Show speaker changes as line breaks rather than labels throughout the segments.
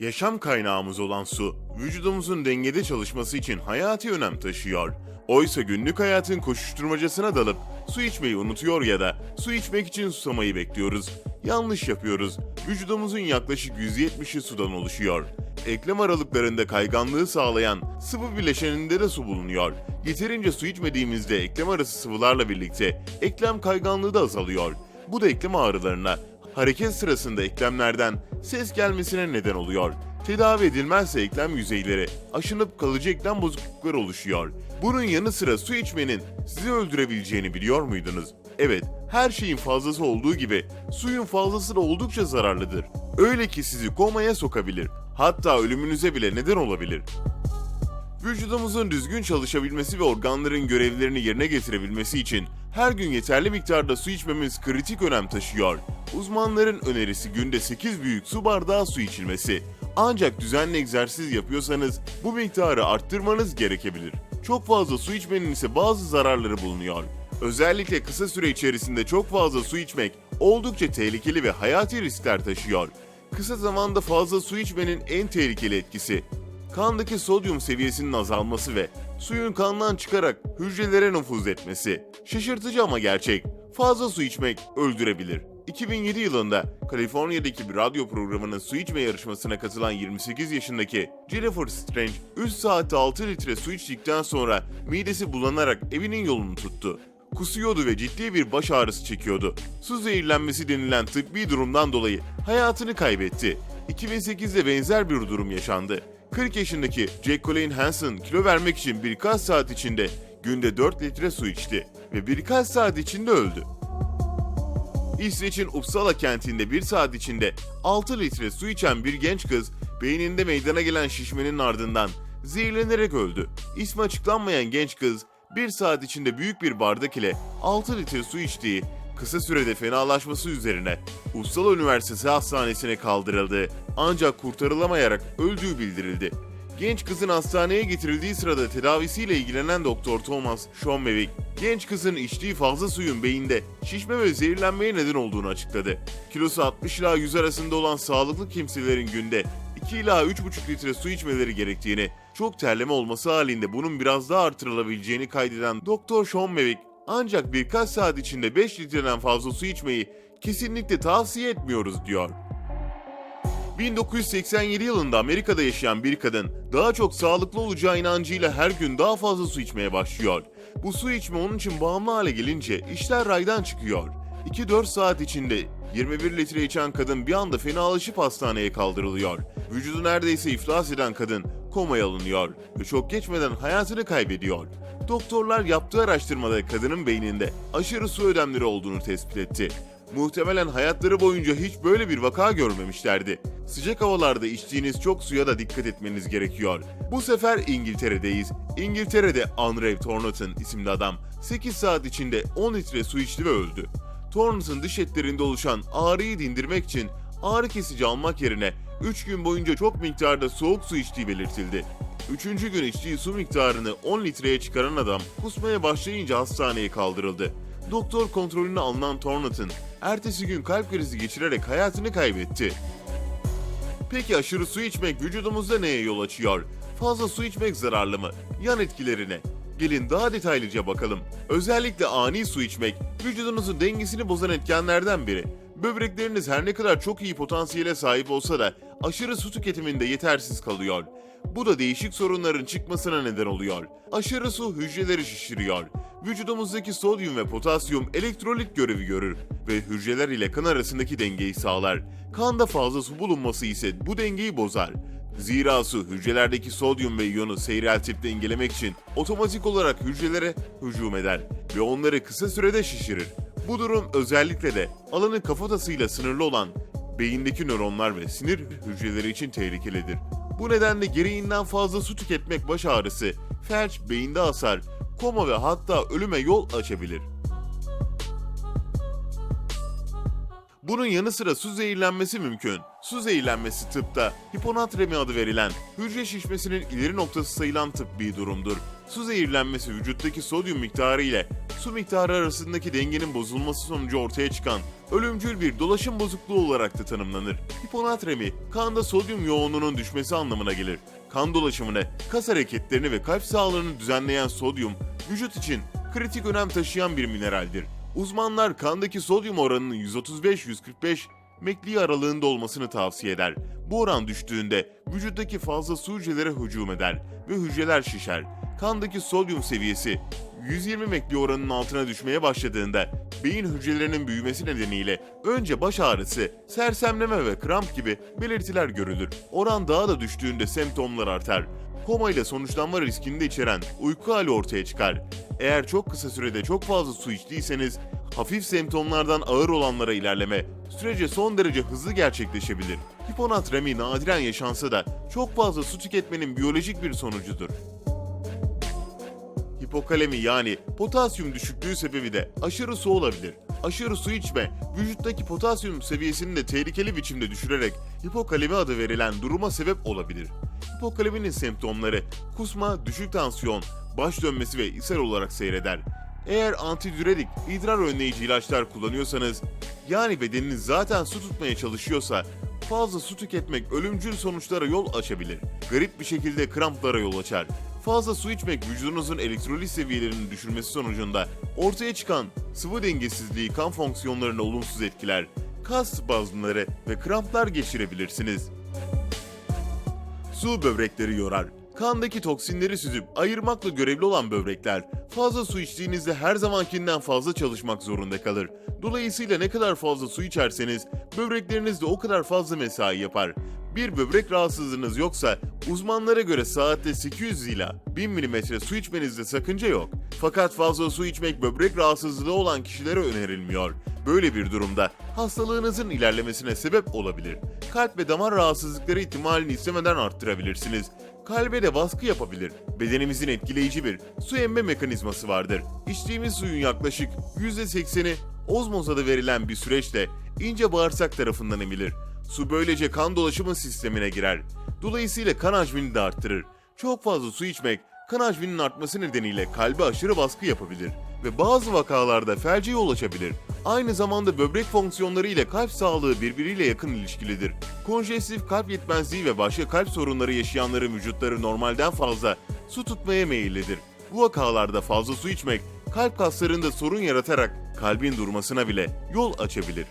Yaşam kaynağımız olan su, vücudumuzun dengede çalışması için hayati önem taşıyor. Oysa günlük hayatın koşuşturmacasına dalıp su içmeyi unutuyor ya da su içmek için susamayı bekliyoruz. Yanlış yapıyoruz. Vücudumuzun yaklaşık %70'i sudan oluşuyor. Eklem aralıklarında kayganlığı sağlayan sıvı bileşeninde de su bulunuyor. Yeterince su içmediğimizde eklem arası sıvılarla birlikte eklem kayganlığı da azalıyor. Bu da eklem ağrılarına, hareket sırasında eklemlerden ses gelmesine neden oluyor. Tedavi edilmezse eklem yüzeyleri aşınıp kalıcı eklem bozuklukları oluşuyor. Bunun yanı sıra su içmenin sizi öldürebileceğini biliyor muydunuz? Evet, her şeyin fazlası olduğu gibi suyun fazlası da oldukça zararlıdır. Öyle ki sizi komaya sokabilir. Hatta ölümünüze bile neden olabilir. Vücudumuzun düzgün çalışabilmesi ve organların görevlerini yerine getirebilmesi için her gün yeterli miktarda su içmemiz kritik önem taşıyor. Uzmanların önerisi günde 8 büyük su bardağı su içilmesi. Ancak düzenli egzersiz yapıyorsanız bu miktarı arttırmanız gerekebilir. Çok fazla su içmenin ise bazı zararları bulunuyor. Özellikle kısa süre içerisinde çok fazla su içmek oldukça tehlikeli ve hayati riskler taşıyor. Kısa zamanda fazla su içmenin en tehlikeli etkisi kandaki sodyum seviyesinin azalması ve suyun kandan çıkarak hücrelere nüfuz etmesi. Şaşırtıcı ama gerçek. Fazla su içmek öldürebilir. 2007 yılında Kaliforniya'daki bir radyo programının su içme yarışmasına katılan 28 yaşındaki Jennifer Strange 3 saatte 6 litre su içtikten sonra midesi bulanarak evinin yolunu tuttu. Kusuyordu ve ciddi bir baş ağrısı çekiyordu. Su zehirlenmesi denilen tıbbi durumdan dolayı hayatını kaybetti. 2008'de benzer bir durum yaşandı. 40 yaşındaki Jack Colleen Hansen kilo vermek için birkaç saat içinde günde 4 litre su içti ve birkaç saat içinde öldü. İsveç'in Uppsala kentinde bir saat içinde 6 litre su içen bir genç kız beyninde meydana gelen şişmenin ardından zehirlenerek öldü. İsmi açıklanmayan genç kız bir saat içinde büyük bir bardak ile 6 litre su içtiği kısa sürede fenalaşması üzerine Uppsala Üniversitesi Hastanesi'ne kaldırıldı ancak kurtarılamayarak öldüğü bildirildi. Genç kızın hastaneye getirildiği sırada tedavisiyle ilgilenen Doktor Thomas Schonmewig, genç kızın içtiği fazla suyun beyinde şişme ve zehirlenmeye neden olduğunu açıkladı. Kilosu 60 ila 100 arasında olan sağlıklı kimselerin günde 2 ila 3,5 litre su içmeleri gerektiğini, çok terleme olması halinde bunun biraz daha artırılabileceğini kaydeden Doktor Schonmewig, ancak birkaç saat içinde 5 litreden fazla su içmeyi kesinlikle tavsiye etmiyoruz diyor. 1987 yılında Amerika'da yaşayan bir kadın daha çok sağlıklı olacağı inancıyla her gün daha fazla su içmeye başlıyor. Bu su içme onun için bağımlı hale gelince işler raydan çıkıyor. 2-4 saat içinde 21 litre içen kadın bir anda fenalaşıp hastaneye kaldırılıyor. Vücudu neredeyse iflas eden kadın komaya alınıyor ve çok geçmeden hayatını kaybediyor. Doktorlar yaptığı araştırmada kadının beyninde aşırı su ödemleri olduğunu tespit etti. Muhtemelen hayatları boyunca hiç böyle bir vaka görmemişlerdi. Sıcak havalarda içtiğiniz çok suya da dikkat etmeniz gerekiyor. Bu sefer İngiltere'deyiz. İngiltere'de Andrew Thornton isimli adam 8 saat içinde 10 litre su içti ve öldü. Thornton dış etlerinde oluşan ağrıyı dindirmek için ağrı kesici almak yerine 3 gün boyunca çok miktarda soğuk su içtiği belirtildi. Üçüncü gün içtiği su miktarını 10 litreye çıkaran adam kusmaya başlayınca hastaneye kaldırıldı. Doktor kontrolüne alınan Thornton, ertesi gün kalp krizi geçirerek hayatını kaybetti. Peki aşırı su içmek vücudumuzda neye yol açıyor? Fazla su içmek zararlı mı? Yan etkilerine. Gelin daha detaylıca bakalım. Özellikle ani su içmek vücudunuzun dengesini bozan etkenlerden biri. Böbrekleriniz her ne kadar çok iyi potansiyele sahip olsa da aşırı su tüketiminde yetersiz kalıyor. Bu da değişik sorunların çıkmasına neden oluyor. Aşırı su hücreleri şişiriyor. Vücudumuzdaki sodyum ve potasyum elektrolit görevi görür ve hücreler ile kan arasındaki dengeyi sağlar. Kanda fazla su bulunması ise bu dengeyi bozar. Zira su hücrelerdeki sodyum ve iyonu seyreltip dengelemek için otomatik olarak hücrelere hücum eder ve onları kısa sürede şişirir. Bu durum özellikle de alanı kafatasıyla sınırlı olan beyindeki nöronlar ve sinir hücreleri için tehlikelidir. Bu nedenle gereğinden fazla su tüketmek baş ağrısı, felç, beyinde hasar, koma ve hatta ölüme yol açabilir. Bunun yanı sıra su zehirlenmesi mümkün. Su zehirlenmesi tıpta hiponatremi adı verilen hücre şişmesinin ileri noktası sayılan tıbbi durumdur. Su zehirlenmesi vücuttaki sodyum miktarı ile su miktarı arasındaki dengenin bozulması sonucu ortaya çıkan ölümcül bir dolaşım bozukluğu olarak da tanımlanır. Hiponatremi, kanda sodyum yoğunluğunun düşmesi anlamına gelir. Kan dolaşımını, kas hareketlerini ve kalp sağlığını düzenleyen sodyum, vücut için kritik önem taşıyan bir mineraldir. Uzmanlar kandaki sodyum oranının 135-145 mekli aralığında olmasını tavsiye eder. Bu oran düştüğünde vücuttaki fazla su hücrelere hücum eder ve hücreler şişer. Kandaki sodyum seviyesi 120 mekli oranının altına düşmeye başladığında beyin hücrelerinin büyümesi nedeniyle önce baş ağrısı, sersemleme ve kramp gibi belirtiler görülür. Oran daha da düştüğünde semptomlar artar. Koma ile sonuçlanma riskini de içeren uyku hali ortaya çıkar. Eğer çok kısa sürede çok fazla su içtiyseniz hafif semptomlardan ağır olanlara ilerleme sürece son derece hızlı gerçekleşebilir. Hiponatremi nadiren yaşansa da çok fazla su tüketmenin biyolojik bir sonucudur. Hipokalemi yani potasyum düşüklüğü sebebi de aşırı su olabilir. Aşırı su içme, vücuttaki potasyum seviyesini de tehlikeli biçimde düşürerek hipokalemi adı verilen duruma sebep olabilir. Hipokaleminin semptomları kusma, düşük tansiyon, baş dönmesi ve ishal olarak seyreder. Eğer antidüretik, idrar önleyici ilaçlar kullanıyorsanız, yani bedeniniz zaten su tutmaya çalışıyorsa, fazla su tüketmek ölümcül sonuçlara yol açabilir. Garip bir şekilde kramplara yol açar. Fazla su içmek vücudunuzun elektrolit seviyelerini düşürmesi sonucunda ortaya çıkan sıvı dengesizliği kan fonksiyonlarını olumsuz etkiler. Kas spazmları ve kramplar geçirebilirsiniz. Su böbrekleri yorar. Kandaki toksinleri süzüp ayırmakla görevli olan böbrekler fazla su içtiğinizde her zamankinden fazla çalışmak zorunda kalır. Dolayısıyla ne kadar fazla su içerseniz böbrekleriniz de o kadar fazla mesai yapar. Bir böbrek rahatsızlığınız yoksa uzmanlara göre saatte 800 ila 1000 mm su içmenizde sakınca yok. Fakat fazla su içmek böbrek rahatsızlığı olan kişilere önerilmiyor. Böyle bir durumda hastalığınızın ilerlemesine sebep olabilir. Kalp ve damar rahatsızlıkları ihtimalini istemeden arttırabilirsiniz. Kalbe de baskı yapabilir. Bedenimizin etkileyici bir su emme mekanizması vardır. İçtiğimiz suyun yaklaşık %80'i ozmoz adı verilen bir süreçle ince bağırsak tarafından emilir. Su böylece kan dolaşımı sistemine girer. Dolayısıyla kan hacmini de arttırır. Çok fazla su içmek kan hacminin artması nedeniyle kalbe aşırı baskı yapabilir ve bazı vakalarda felce yol açabilir. Aynı zamanda böbrek fonksiyonları ile kalp sağlığı birbiriyle yakın ilişkilidir. Konjestif kalp yetmezliği ve başka kalp sorunları yaşayanların vücutları normalden fazla su tutmaya meyillidir. Bu vakalarda fazla su içmek kalp kaslarında sorun yaratarak kalbin durmasına bile yol açabilir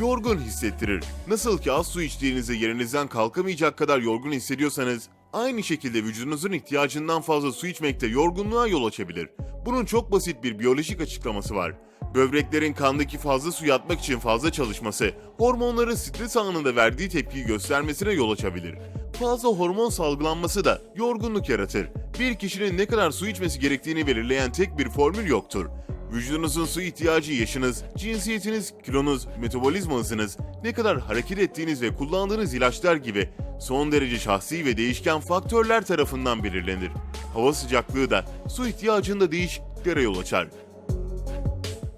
yorgun hissettirir. Nasıl ki az su içtiğinizde yerinizden kalkamayacak kadar yorgun hissediyorsanız, aynı şekilde vücudunuzun ihtiyacından fazla su içmek de yorgunluğa yol açabilir. Bunun çok basit bir biyolojik açıklaması var. Böbreklerin kandaki fazla su yatmak için fazla çalışması, hormonların stres anında verdiği tepkiyi göstermesine yol açabilir. Fazla hormon salgılanması da yorgunluk yaratır. Bir kişinin ne kadar su içmesi gerektiğini belirleyen tek bir formül yoktur. Vücudunuzun su ihtiyacı yaşınız, cinsiyetiniz, kilonuz, metabolizma hızınız, ne kadar hareket ettiğiniz ve kullandığınız ilaçlar gibi son derece şahsi ve değişken faktörler tarafından belirlenir. Hava sıcaklığı da su ihtiyacında değişikliklere yol açar.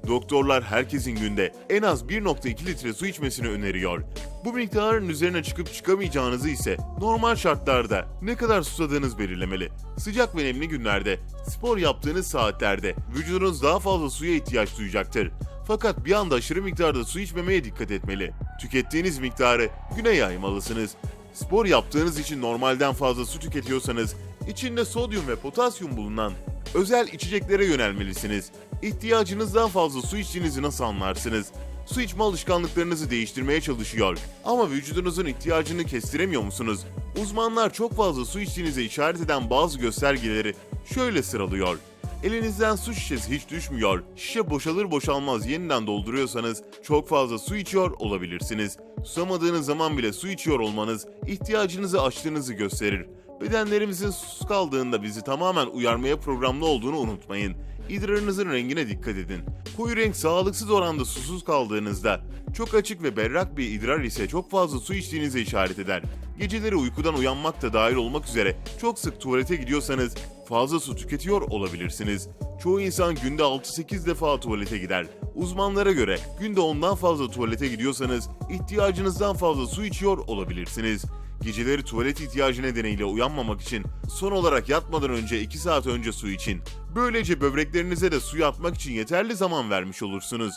Doktorlar herkesin günde en az 1.2 litre su içmesini öneriyor. Bu miktarın üzerine çıkıp çıkamayacağınızı ise normal şartlarda ne kadar susadığınız belirlemeli. Sıcak ve nemli günlerde, spor yaptığınız saatlerde vücudunuz daha fazla suya ihtiyaç duyacaktır. Fakat bir anda aşırı miktarda su içmemeye dikkat etmeli. Tükettiğiniz miktarı güne yaymalısınız. Spor yaptığınız için normalden fazla su tüketiyorsanız içinde sodyum ve potasyum bulunan özel içeceklere yönelmelisiniz. İhtiyacınızdan fazla su içtiğinizi nasıl anlarsınız? Su içme alışkanlıklarınızı değiştirmeye çalışıyor ama vücudunuzun ihtiyacını kestiremiyor musunuz? Uzmanlar çok fazla su içtiğinize işaret eden bazı göstergeleri şöyle sıralıyor. Elinizden su şişesi hiç düşmüyor, şişe boşalır boşalmaz yeniden dolduruyorsanız çok fazla su içiyor olabilirsiniz. Susamadığınız zaman bile su içiyor olmanız ihtiyacınızı aştığınızı gösterir. Bedenlerimizin susuz kaldığında bizi tamamen uyarmaya programlı olduğunu unutmayın. İdrarınızın rengine dikkat edin. Koyu renk sağlıksız oranda susuz kaldığınızda, çok açık ve berrak bir idrar ise çok fazla su içtiğinize işaret eder. Geceleri uykudan uyanmak da dahil olmak üzere çok sık tuvalete gidiyorsanız fazla su tüketiyor olabilirsiniz. Çoğu insan günde 6-8 defa tuvalete gider. Uzmanlara göre günde ondan fazla tuvalete gidiyorsanız ihtiyacınızdan fazla su içiyor olabilirsiniz. Geceleri tuvalet ihtiyacı nedeniyle uyanmamak için son olarak yatmadan önce 2 saat önce su için. Böylece böbreklerinize de suyu atmak için yeterli zaman vermiş olursunuz.